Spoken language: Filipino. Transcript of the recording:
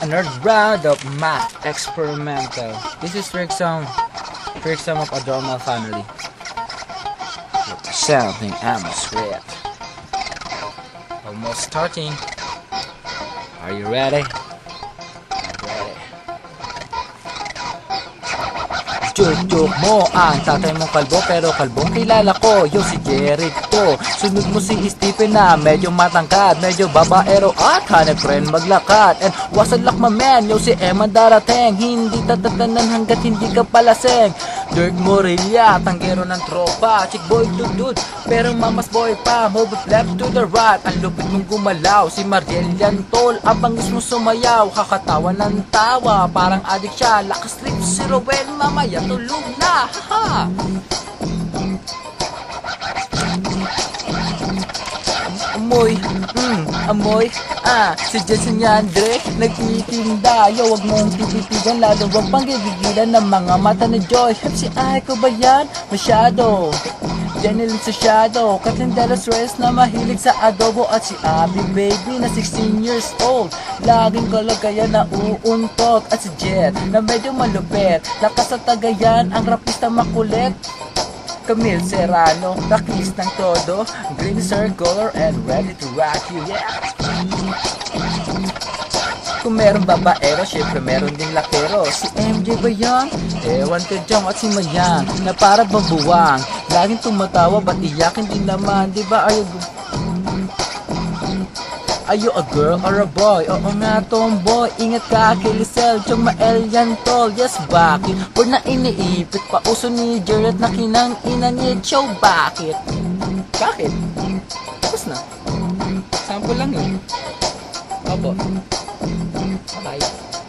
Another round of math experimental. This is for exam, for exam of abnormal family. Something almost read. Almost starting. Are you ready? Joke-joke mo. Ang tatay mong kalbo pero kalbong kilala ko. Yo si Jericho Sunod mo si Stephen na. Medyo matangkad Medyo babaero at hanep rin maglakad And wasan lak man Yo si Emma darating. Hindi tatatanan hanggat hindi ka palaseng Dirk Morelia, tanggero ng tropa Chick boy dudud, pero mamas boy pa Move left to the right. Ang lupit mong gumalaw Si Mariel yan tol, abangis mo sumayaw Kakatawa ng tawa, parang adik siya. Lakas trip si Rowel, mamaya tulog na Haha Amoy, mm, amoy, ah, si Jason Yandre, nagtitinda, yo, wag mong tititigan, lalo wag pang gigigilan ng mga mata ni Joy, si ay ko ba yan? Masyado, Janelle sa shadow, Kathleen De Los Reyes na mahilig sa adobo at si Abby Baby na 16 years old, laging kalagayan na uuntot at si Jet na medyo malupit, lakas sa tagayan, ang rapista makulit, Camille Serrano, rakis ng todo Green circular and ready to rock you, yeah! Kung meron babaero, syempre meron din lakero Si MJ ba yan? Ewan ka dyan at si Mayang Na para babuwang Laging tumatawa, ba't iyakin din naman? Di ba ayaw Are you a girl or a boy? Oo nga tomboy Ingat ka kay Lisel Chong mael yan tol Yes bakit? Word na iniipit Pa uso ni Jared na kinang ina ni Chow Bakit? Bakit? Tapos na Sample lang yun Opo Bye